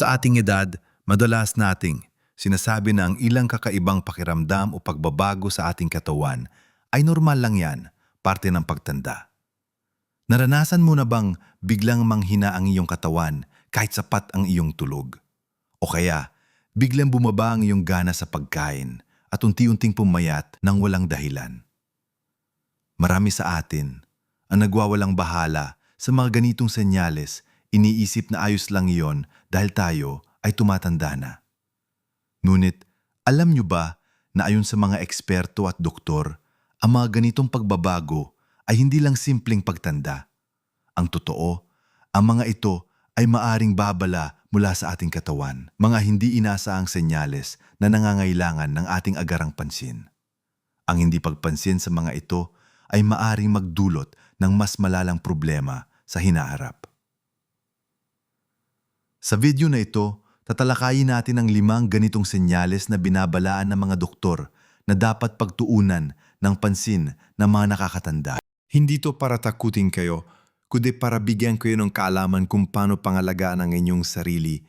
Sa ating edad, madalas nating sinasabi na ang ilang kakaibang pakiramdam o pagbabago sa ating katawan ay normal lang yan, parte ng pagtanda. Naranasan mo na bang biglang manghina ang iyong katawan kahit sapat ang iyong tulog? O kaya, biglang bumaba ang iyong gana sa pagkain at unti-unting pumayat ng walang dahilan? Marami sa atin ang nagwawalang bahala sa mga ganitong senyales, iniisip na ayos lang iyon dahil tayo ay tumatanda na. Ngunit, alam nyo ba na ayon sa mga eksperto at doktor, ang mga ganitong pagbabago ay hindi lang simpleng pagtanda. Ang totoo, ang mga ito ay maaring babala mula sa ating katawan, mga hindi inasaang senyales na nangangailangan ng ating agarang pansin. Ang hindi pagpansin sa mga ito ay maaring magdulot ng mas malalang problema sa hinaharap. Sa video na ito, tatalakayin natin ang limang ganitong senyales na binabalaan ng mga doktor na dapat pagtuunan ng pansin ng mga nakakatanda. Hindi to para takutin kayo, kundi para bigyan kayo ng kaalaman kung paano pangalagaan ang inyong sarili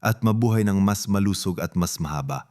at mabuhay ng mas malusog at mas mahaba.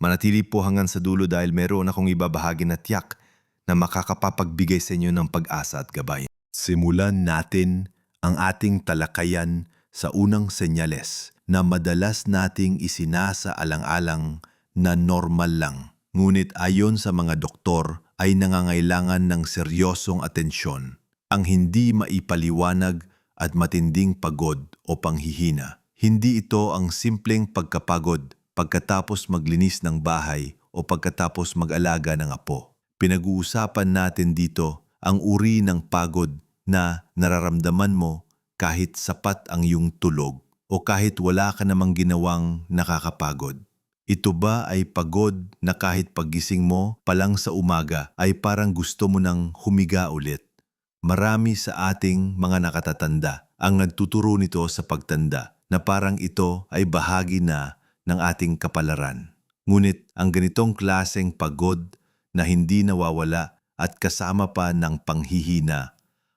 Manatili po hanggang sa dulo dahil meron akong ibabahagi na tiyak na makakapapagbigay sa inyo ng pag-asa at gabay. Simulan natin ang ating talakayan sa unang senyales na madalas nating isinasa alang-alang na normal lang. Ngunit ayon sa mga doktor ay nangangailangan ng seryosong atensyon. Ang hindi maipaliwanag at matinding pagod o panghihina. Hindi ito ang simpleng pagkapagod pagkatapos maglinis ng bahay o pagkatapos mag-alaga ng apo. Pinag-uusapan natin dito ang uri ng pagod na nararamdaman mo kahit sapat ang iyong tulog o kahit wala ka namang ginawang nakakapagod. Ito ba ay pagod na kahit pagising mo palang sa umaga ay parang gusto mo nang humiga ulit? Marami sa ating mga nakatatanda ang nagtuturo nito sa pagtanda na parang ito ay bahagi na ng ating kapalaran. Ngunit ang ganitong klaseng pagod na hindi nawawala at kasama pa ng panghihina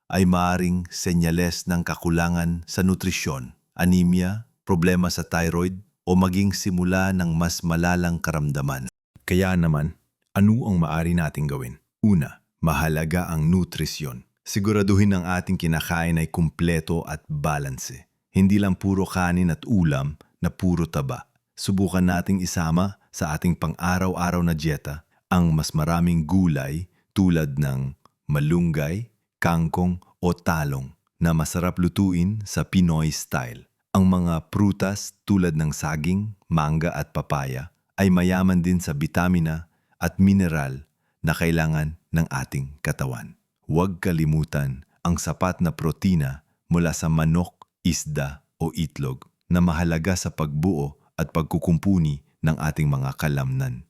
ay maaring senyales ng kakulangan sa nutrisyon, anemia, problema sa thyroid o maging simula ng mas malalang karamdaman. Kaya naman, ano ang maari nating gawin? Una, mahalaga ang nutrisyon. Siguraduhin ang ating kinakain ay kumpleto at balanse. Hindi lang puro kanin at ulam na puro taba. Subukan nating isama sa ating pang-araw-araw na dieta ang mas maraming gulay tulad ng malunggay, kangkong o talong na masarap lutuin sa Pinoy style. Ang mga prutas tulad ng saging, mangga at papaya ay mayaman din sa bitamina at mineral na kailangan ng ating katawan. Huwag kalimutan ang sapat na protina mula sa manok, isda o itlog na mahalaga sa pagbuo at pagkukumpuni ng ating mga kalamnan.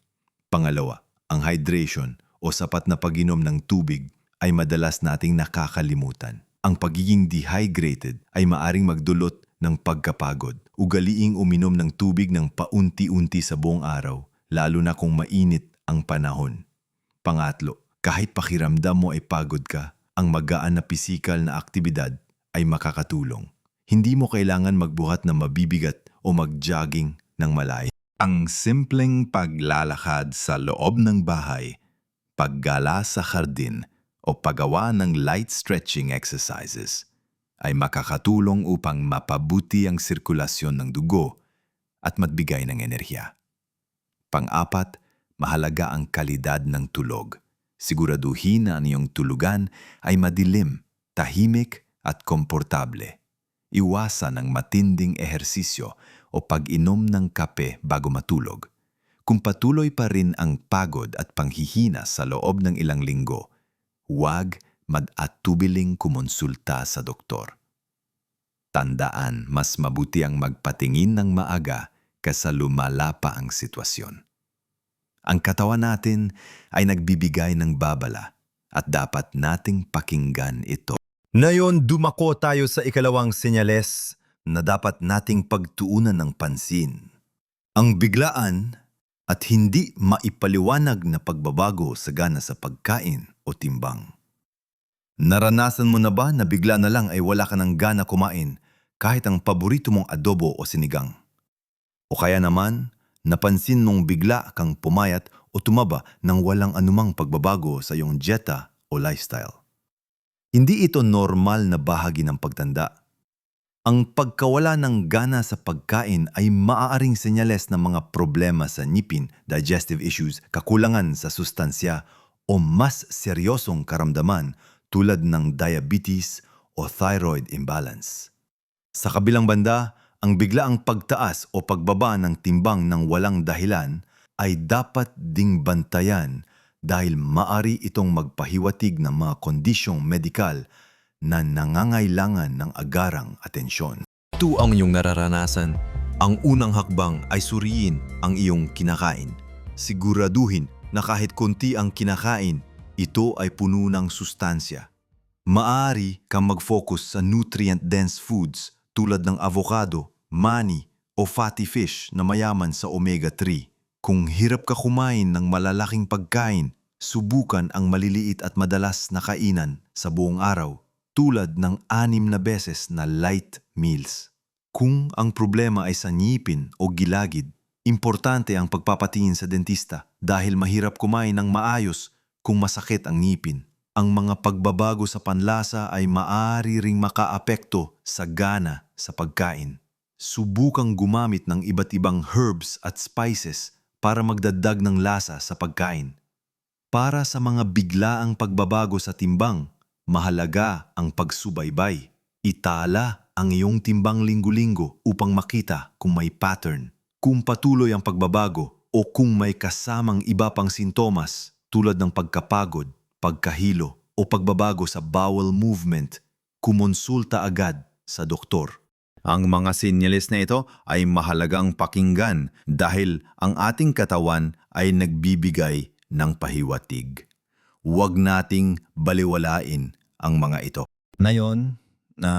Pangalawa, ang hydration o sapat na pag-inom ng tubig ay madalas nating nakakalimutan. Ang pagiging dehydrated ay maaring magdulot ng pagkapagod. Ugaliing uminom ng tubig ng paunti-unti sa buong araw, lalo na kung mainit ang panahon. Pangatlo, kahit pakiramdam mo ay pagod ka, ang magaan na pisikal na aktibidad ay makakatulong. Hindi mo kailangan magbuhat na mabibigat o mag-jogging ng malayo. Ang simpleng paglalakad sa loob ng bahay, paggala sa hardin o paggawa ng light stretching exercises ay makakatulong upang mapabuti ang sirkulasyon ng dugo at magbigay ng enerhiya. Pang-apat, mahalaga ang kalidad ng tulog. Siguraduhin na ang iyong tulugan ay madilim, tahimik at komportable. Iwasan ang matinding ehersisyo o pag-inom ng kape bago matulog. Kung patuloy pa rin ang pagod at panghihina sa loob ng ilang linggo, huwag mag-atubiling kumonsulta sa doktor. Tandaan, mas mabuti ang magpatingin ng maaga kaysa lumala pa ang sitwasyon. Ang katawan natin ay nagbibigay ng babala at dapat nating pakinggan ito. Ngayon, dumako tayo sa ikalawang senyales na dapat nating pagtuunan ng pansin. Ang biglaan at hindi maipaliwanag na pagbabago sa gana sa pagkain o timbang. Naranasan mo na ba na bigla na lang ay wala ka ng gana kumain kahit ang paborito mong adobo o sinigang. O kaya naman, napansin mong bigla kang pumayat o tumaba nang walang anumang pagbabago sa iyong dieta o lifestyle. Hindi ito normal na bahagi ng pagtanda. Ang pagkawala ng gana sa pagkain ay maaaring senyales ng mga problema sa ngipin, digestive issues, kakulangan sa sustansya o mas seryosong karamdaman tulad ng diabetes o thyroid imbalance. Sa kabilang banda, ang biglaang pagtaas o pagbaba ng timbang ng walang dahilan ay dapat ding bantayan dahil maari itong magpahiwatig ng mga kondisyong medikal na nangangailangan ng agarang atensyon. Ito ang iyong nararanasan. Ang unang hakbang ay suriin ang iyong kinakain. Siguraduhin na kahit konti ang kinakain, ito ay puno ng sustansya. Maari kang mag-focus sa nutrient-dense foods tulad ng avocado, mani o fatty fish na mayaman sa omega-3. Kung hirap ka kumain ng malalaking pagkain, subukan ang maliliit at madalas na kainan sa buong araw tulad ng anim na beses na light meals. Kung ang problema ay sa ngipin o gilagid, importante ang pagpapatingin sa dentista dahil mahirap kumain ng maayos kung masakit ang ngipin. Ang mga pagbabago sa panlasa ay maaari ring makaapekto sa gana sa pagkain. Subukang gumamit ng iba't ibang herbs at spices para magdagdag ng lasa sa pagkain. Para sa mga biglaang pagbabago sa timbang, mahalaga ang pagsubaybay. Itala ang iyong timbang linggo-linggo upang makita kung may pattern. Kung patuloy ang pagbabago o kung may kasamang iba pang sintomas tulad ng pagkapagod, pagkahilo o pagbabago sa bowel movement, kumonsulta agad sa doktor. Ang mga sinyalis na ito ay mahalagang pakinggan dahil ang ating katawan ay nagbibigay ng pahiwatig. Huwag nating baliwalain ang mga ito. Ngayon, na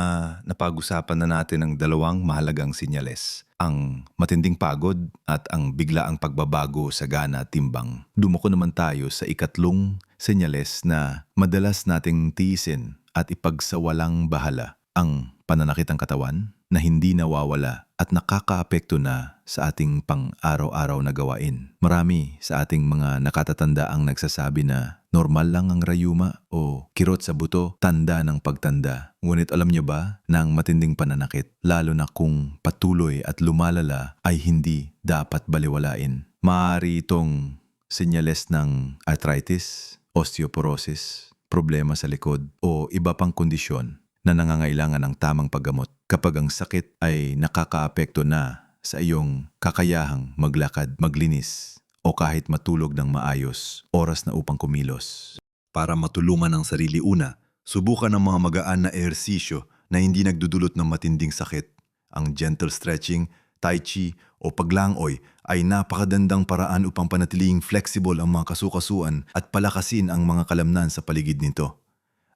napag-usapan na natin ang dalawang mahalagang sinyales. Ang matinding pagod at ang biglaang pagbabago sa gana timbang. Dumako naman tayo sa ikatlong senyales na madalas nating tiisin at ipagsawalang bahala ang pananakit ng katawan na hindi nawawala at nakakaapekto na sa ating pang-araw-araw na gawain. Marami sa ating mga nakatatanda ang nagsasabi na normal lang ang rayuma o kirot sa buto, tanda ng pagtanda. Ngunit alam niyo ba na ang matinding pananakit, lalo na kung patuloy at lumalala, ay hindi dapat baliwalain. Maaari itong senyales ng arthritis, osteoporosis, problema sa likod o iba pang kondisyon na nangangailangan ng tamang paggamot kapag ang sakit ay nakakaapekto na sa iyong kakayahang maglakad, maglinis o kahit matulog ng maayos, oras na upang kumilos. Para matulungan ang sarili una, subukan ang mga magaan na ehersisyo na hindi nagdudulot ng matinding sakit. Ang gentle stretching, tai chi o paglangoy ay napakadandang paraan upang panatiling flexible ang mga kasukasuan at palakasin ang mga kalamnan sa paligid nito.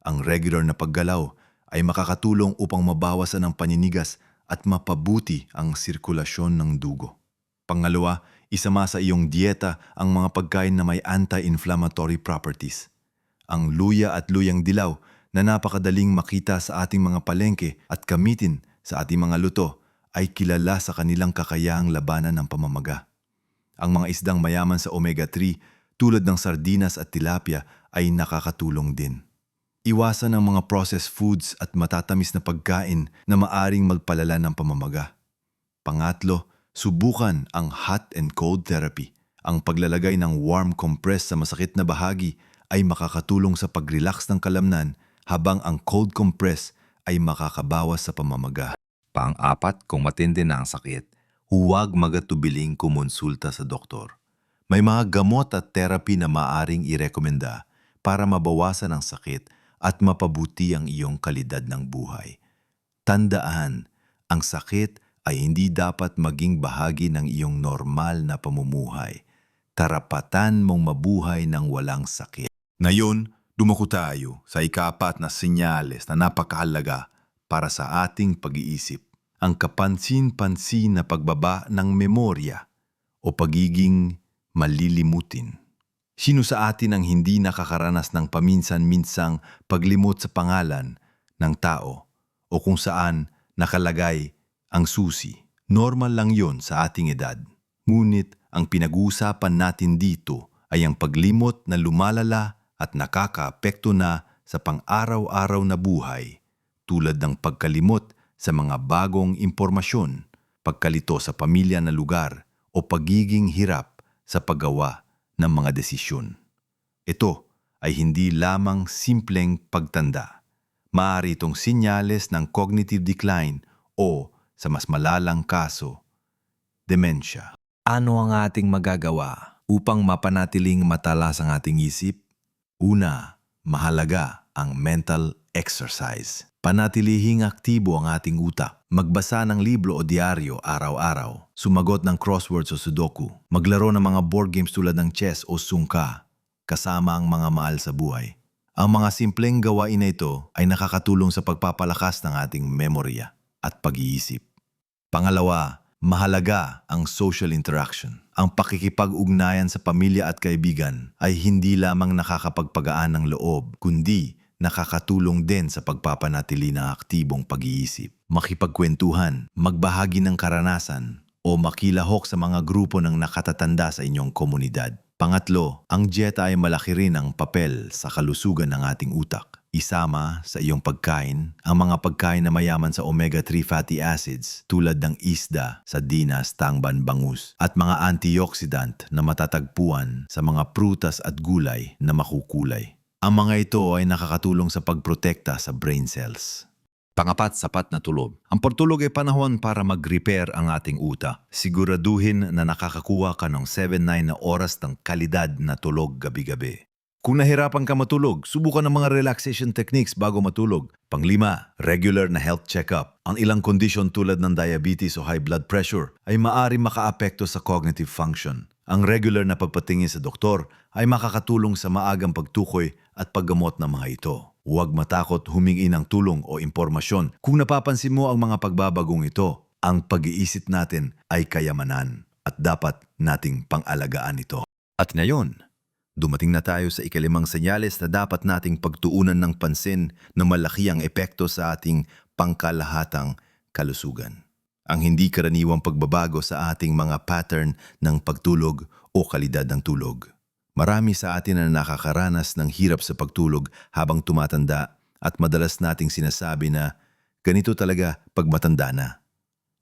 Ang regular na paggalaw ay makakatulong upang mabawasan ang paninigas at mapabuti ang sirkulasyon ng dugo. Pangalawa, isama sa iyong dieta ang mga pagkain na may anti-inflammatory properties. Ang luya at luyang dilaw na napakadaling makita sa ating mga palengke at gamitin sa ating mga luto ay kilala sa kanilang kakayahang labanan ng pamamaga. Ang mga isdang mayaman sa omega-3 tulad ng sardinas at tilapia ay nakakatulong din. Iwasan ang mga processed foods at matatamis na pagkain na maaring magpalala ng pamamaga. Pangatlo, subukan ang hot and cold therapy. Ang paglalagay ng warm compress sa masakit na bahagi ay makakatulong sa pag-relax ng kalamnan habang ang cold compress ay makakabawas sa pamamaga. Pang-apat, kung matindi na ang sakit, Huwag magatubiling kumonsulta sa doktor. May mga gamot at therapy na maaring irekomenda para mabawasan ang sakit at mapabuti ang iyong kalidad ng buhay. Tandaan, ang sakit ay hindi dapat maging bahagi ng iyong normal na pamumuhay. Tarapatan mong mabuhay ng walang sakit. Ngayon, dumako tayo sa ikaapat na senyales na napakahalaga para sa ating pag-iisip. Ang kapansin-pansin na pagbaba ng memorya o pagiging malilimutin. Sino sa atin ang hindi nakakaranas ng paminsan-minsang paglimot sa pangalan ng tao o kung saan nakalagay ang susi. Normal lang yon sa ating edad. Ngunit ang pinag-uusapan natin dito ay ang paglimot na lumalala at nakakaapekto na sa pang-araw-araw na buhay tulad ng pagkalimot sa mga bagong impormasyon, pagkalito sa pamilya na lugar o pagiging hirap sa paggawa ng mga desisyon. Ito ay hindi lamang simpleng pagtanda. Maaari itong sinyales ng cognitive decline o sa mas malalang kaso, dementia. Ano ang ating magagawa upang mapanatiling matalas ang ating isip? Una, mahalaga ang mental exercise. Panatilihing aktibo ang ating utak. Magbasa ng libro o diaryo araw-araw. Sumagot ng crosswords o sudoku. Maglaro ng mga board games tulad ng chess o sungka. Kasama ang mga mahal sa buhay. Ang mga simpleng gawain na ito ay nakakatulong sa pagpapalakas ng ating memorya at pag-iisip. Pangalawa, mahalaga ang social interaction. Ang pakikipag-ugnayan sa pamilya at kaibigan ay hindi lamang nakakapagpagaan ng loob, kundi nakakatulong din sa pagpapanatili ng aktibong pag-iisip. Makipagkwentuhan, magbahagi ng karanasan, o makilahok sa mga grupo ng nakatatanda sa inyong komunidad. Pangatlo, ang dieta ay malaki rin ang papel sa kalusugan ng ating utak. Isama sa iyong pagkain ang mga pagkain na mayaman sa omega-3 fatty acids tulad ng isda, sardinas, tangban, bangus at mga antioxidant na matatagpuan sa mga prutas at gulay na makukulay. Ang mga ito ay nakakatulong sa pagprotekta sa brain cells. Pangapat, sapat na tulog. Ang pagtulog ay panahon para mag-repair ang ating utak. Siguraduhin na nakakakuha ka ng 7-9 na oras ng kalidad na tulog gabi-gabi. Kung nahirapan ka matulog, subukan ng mga relaxation techniques bago matulog. Panglima, regular na health check-up. Ang ilang kondisyon tulad ng diabetes o high blood pressure ay maaari makaapekto sa cognitive function. Ang regular na pagpatingin sa doktor ay makakatulong sa maagang pagtukoy at paggamot ng mga ito. Huwag matakot humingi ng tulong o impormasyon kung napapansin mo ang mga pagbabagong ito. Ang pag-iisip natin ay kayamanan at dapat nating pang-alagaan ito. At ngayon, dumating na tayo sa ikalimang senyales na dapat nating pagtuunan ng pansin na malaki ang epekto sa ating pangkalahatang kalusugan. Ang hindi karaniwang pagbabago sa ating mga pattern ng pagtulog o kalidad ng tulog. Marami sa atin na nakakaranas ng hirap sa pagtulog habang tumatanda at madalas nating sinasabi na ganito talaga pag matanda na.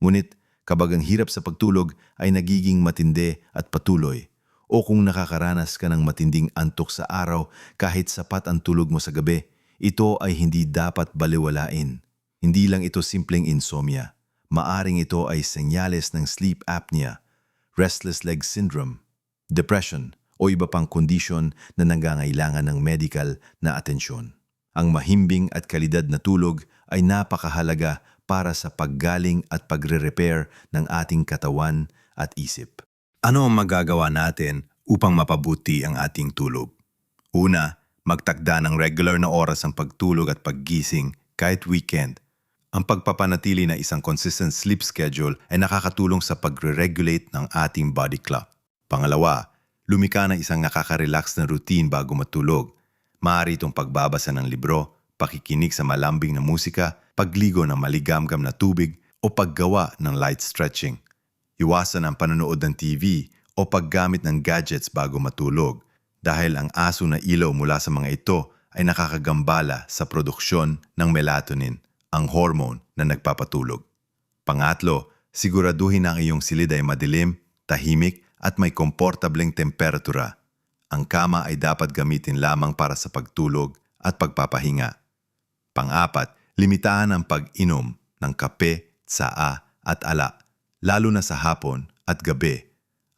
Ngunit kapag ang hirap sa pagtulog ay nagiging matindi at patuloy o kung nakakaranas ka ng matinding antok sa araw kahit sapat ang tulog mo sa gabi, ito ay hindi dapat baliwalain. Hindi lang ito simpleng insomnia. Maaring ito ay senyales ng sleep apnea, restless leg syndrome, depression o iba pang kondisyon na nangangailangan ng medical na atensyon. Ang mahimbing at kalidad na tulog ay napakahalaga para sa paggaling at pagre-repair ng ating katawan at isip. Ano ang magagawa natin upang mapabuti ang ating tulog? Una, magtakda ng regular na oras ang pagtulog at paggising kahit weekend. Ang pagpapanatili na isang consistent sleep schedule ay nakakatulong sa pagre-regulate ng ating body clock. Pangalawa, lumika ng isang nakaka-relax na routine bago matulog. Maaari itong pagbabasa ng libro, pakikinig sa malambing na musika, pagligo ng maligamgam na tubig o paggawa ng light stretching. Iwasan ang panonood ng TV o paggamit ng gadgets bago matulog dahil ang aso na ilaw mula sa mga ito ay nakakagambala sa produksyon ng melatonin, ang hormone na nagpapatulog. Pangatlo, siguraduhin na ang iyong silid ay madilim, tahimik at may komportableng temperatura. Ang kama ay dapat gamitin lamang para sa pagtulog at pagpapahinga. Pang-apat, limitahan ang pag-inom ng kape, tsaa at ala, lalo na sa hapon at gabi.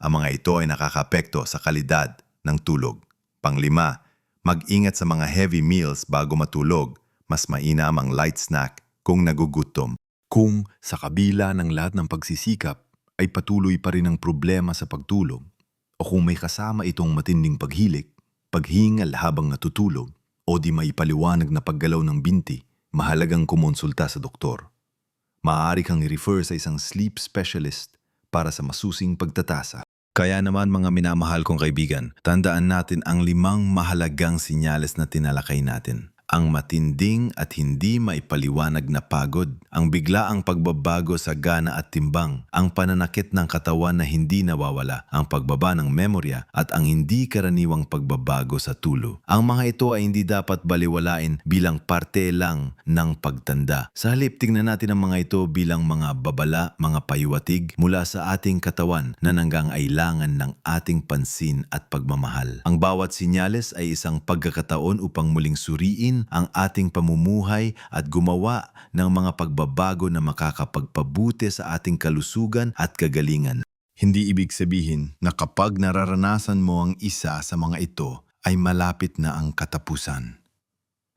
Ang mga ito ay nakakapekto sa kalidad ng tulog. Panglima, mag-ingat sa mga heavy meals bago matulog. Mas mainam ang light snack kung nagugutom. Kung sa kabila ng lahat ng pagsisikap ay patuloy pa rin ang problema sa pagtulog o kung may kasama itong matinding paghilik, paghingal habang natutulog o di may paliwanag na paggalaw ng binti, mahalagang kumonsulta sa doktor. Maaari kang i-refer sa isang sleep specialist para sa masusing pagtatasa. Kaya naman mga minamahal kong kaibigan, tandaan natin ang limang mahalagang sinyales na tinalakay natin. Ang matinding at hindi maipaliwanag na pagod, ang biglaang pagbabago sa gana at timbang, ang pananakit ng katawan na hindi nawawala, ang pagbaba ng memorya at ang hindi karaniwang pagbabago sa tulo. Ang mga ito ay hindi dapat baliwalain bilang parte lang ng pagtanda. Sa halip, tingnan natin ang mga ito bilang mga babala, mga payuwatig mula sa ating katawan na nangangailangan ng ating pansin at pagmamahal. Ang bawat sinyales ay isang pagkakataon upang muling suriin ang ating pamumuhay at gumawa ng mga pagbabago na makakapagpabuti sa ating kalusugan at kagalingan. Hindi ibig sabihin na kapag nararanasan mo ang isa sa mga ito ay malapit na ang katapusan.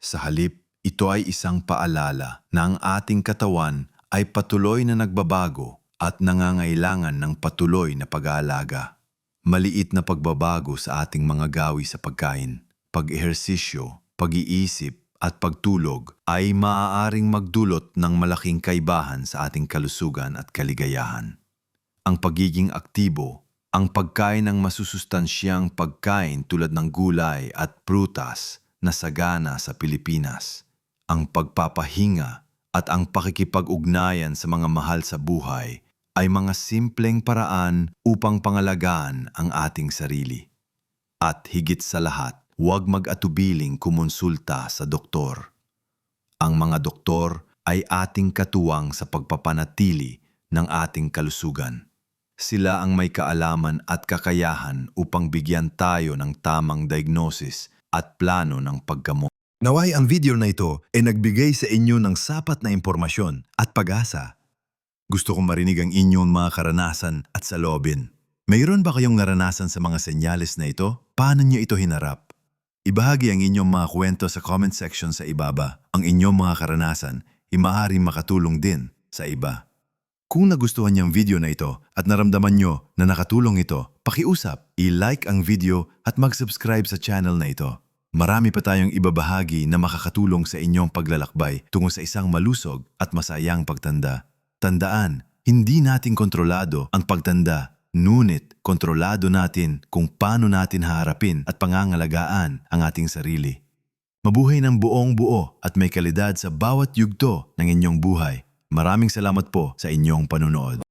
Sa halip, ito ay isang paalala na ang ating katawan ay patuloy na nagbabago at nangangailangan ng patuloy na pag-aalaga. Maliit na pagbabago sa ating mga gawi sa pagkain, pag-ehersisyo, pag-iisip at pagtulog ay maaaring magdulot ng malaking kaibahan sa ating kalusugan at kaligayahan. Ang pagiging aktibo, ang pagkain ng masusustansyang pagkain tulad ng gulay at prutas na sagana sa Pilipinas, ang pagpapahinga at ang pakikipag-ugnayan sa mga mahal sa buhay ay mga simpleng paraan upang pangalagaan ang ating sarili. At higit sa lahat, huwag mag-atubiling kumonsulta sa doktor. Ang mga doktor ay ating katuwang sa pagpapanatili ng ating kalusugan. Sila ang may kaalaman at kakayahan upang bigyan tayo ng tamang diagnosis at plano ng paggamot. Naway ang video na ito ay nagbigay sa inyo ng sapat na impormasyon at pag-asa. Gusto kong marinig ang inyong mga karanasan at salobin. Mayroon ba kayong naranasan sa mga senyales na ito? Paano niyo ito hinarap? Ibahagi ang inyong mga kwento sa comment section sa ibaba. Ang inyong mga karanasan ay maaaring makatulong din sa iba. Kung nagustuhan niyo ang video na ito at naramdaman nyo na nakatulong ito, pakiusap, i-like ang video at mag-subscribe sa channel na ito. Marami pa tayong ibabahagi na makakatulong sa inyong paglalakbay tungo sa isang malusog at masayang pagtanda. Tandaan, hindi natin kontrolado ang pagtanda, ngunit kontrolado natin kung paano natin haharapin at pangangalagaan ang ating sarili. Mabuhay ng buong buo at may kalidad sa bawat yugto ng inyong buhay. Maraming salamat po sa inyong panunood.